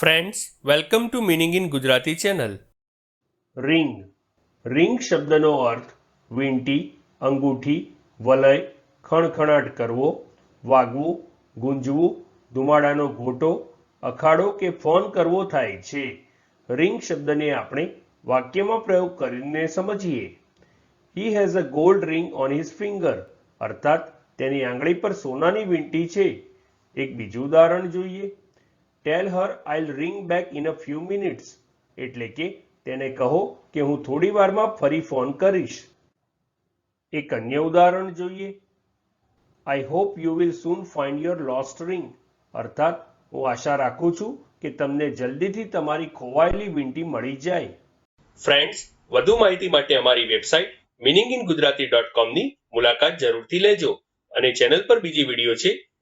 Friends welcome to meaning in Gujarati channel ring ring શબ્દનો અર્થ વીંટી, અંગૂઠી, વલય, ખણખણાટ કરવો, વાગવું, ગુંજવું, ધુમાડાનો ઘોટો, અખાડો કે ફોન કરવો થાય છે. રિંગ શબ્દને આપણે વાક્યમાં પ્રયોગ કરીને સમજીએ. He has a gold ring on his finger અર્થાત તેની આંગળી પર સોનાની વીંટી છે. એક બીજું ઉદાહરણ જોઈએ. Tell her I'll ring back in a few minutes એટલે કે તેને કહો કે હું થોડી વારમાં ફરી ફોન કરીશ. એક અન્ય ઉદાહરણ જોઈએ. I hope you will soon find your lost ring અર્થાત, હું આશા રાખું છું કે તમને જલ્દીથી તમારી ખોવાયેલી વીંટી મળી જાય. ફ્રેન્ડ્સ વધુ માહિતી માટે અમારી website meaning in Gujarati dot કોમની મુલાકાત જરૂરથી લેજો. અને ચેનલ પર બીજી વીડિયો છે